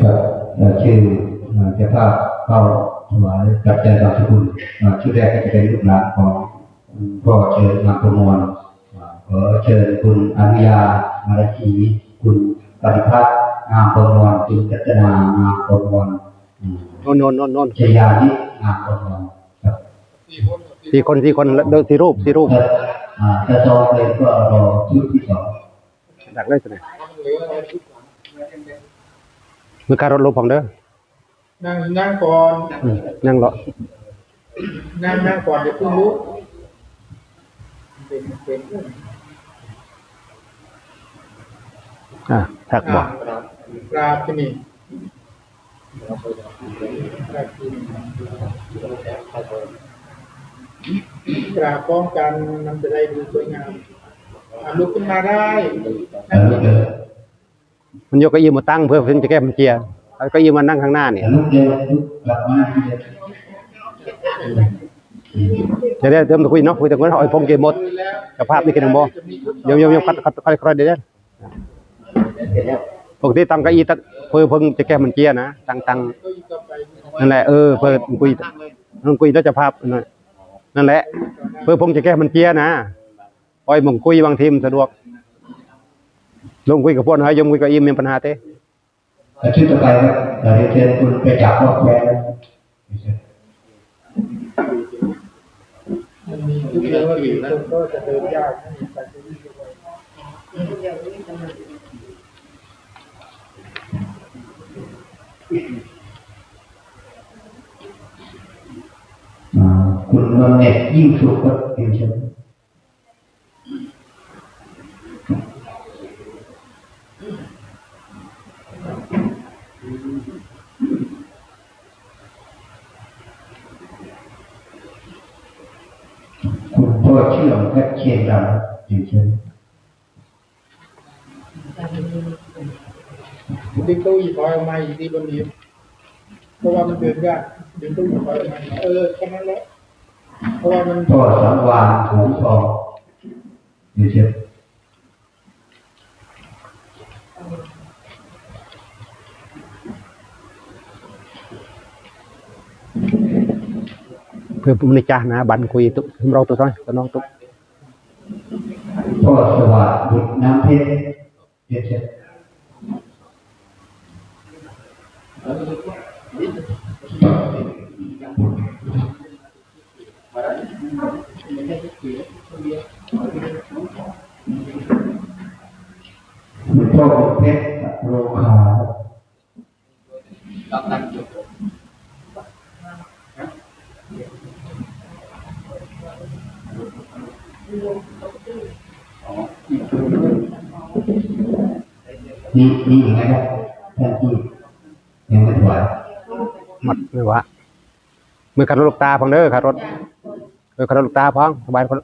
ครับชื่อเจ้าภาพเข้าถวายกับใจดาวสกุลเอ่อชุดแรกก็จะเป็นลูกหลานของพ่อเชิญนางประมวลขอเชิญคุณอนุญามาราชีคุณปฏิพัฒน์งามประมวลคุณกัจนางามประมวลนนนนนนชยานิงามประมวลสี่คนสี่คนสี่รูปสี่รูปถ้าอ่าถ้าจองเลยก็รอชุดที่สอง ดักเลยสิเนี่ยมือการรถลบของเด้อนั่งนั่งก่อนอืมนั่งรอนั่งนั่งก่อนเดี๋ยวเพิ่งรู้เป็นเป็นอ่าถักบอกกราบที่นี่กราบที่นี่กราบป้องกันมันจะได้ดูสวยงามอะ ลุกขึ้นมาได้แต่ลูกเดินมันยกเก้าอี้มาตั้งเพื่อเพิ่งจะแก้มันเจียเอาเก้าอี้มานั่งข้างหน้าเนี่ยแต่ลูกเดินลูกกลับมาที่เดิมจะได้เริ่มคุยเนาะคุยแต่คนเอาไอ้พงเกมหมดกับภาพนี่กันบ่ยมยมยมคัดคัดคัดคัดเดี๋ยวนี้ปกติตั้งเก้าอี้ตั้งเพื่อเพิ่งจะแก้มันเจียนะตั้งตั้งก็อยู่กับไปนั่นแหละเออเพื่อคุยนั่นคุยแล้วจะภาพนั่นนั่นแหละเพื่อเพิ่งจะแก้มันเจียนะ ปล่อยมึงคุยบางทีมนสะดวก ลงคุยกับพวกนายยมคุยกับอีมมีปัญหาเต้อาชีพต่อไปครับเราเรียนเชิญคุณไปจับรอบแพ้นะมันมีทุกเรื่องว่าอยู่คนก็จะเดินยากนะมีการจะวิ่งไปอ่าคุณนนท์เน็ตยิ่งสุขครับเรียนเชิญ คุณพ่อเชื่อมแคทเชียนดำเรียนเชิญดึงเก้าอี้ถอยออกมาอีกทีบนนี้เพราะว่ามันเดินยากดึงเก้าอี้ถอยออกมาเออแค่นั้นแหละเพราะว่ามันพ่อสังวานถูงทองเรียนเชิญ เพื่อมันจ้านะบันคุยตุ๊กเราตัวน้อยตัวน้องตุ๊กพ่อสวัสดิ์บุตรน้ำเพชรเรียนเชิญหลวงพ่อบุญเพชรโลคา นี่นี่อย่างไรครับท่านที่ยังไม่ถวายมัดไม่วะมือขัดรถลูกตาพังเด้อขัดรถเออขัดรถลูกตาพังสบายคน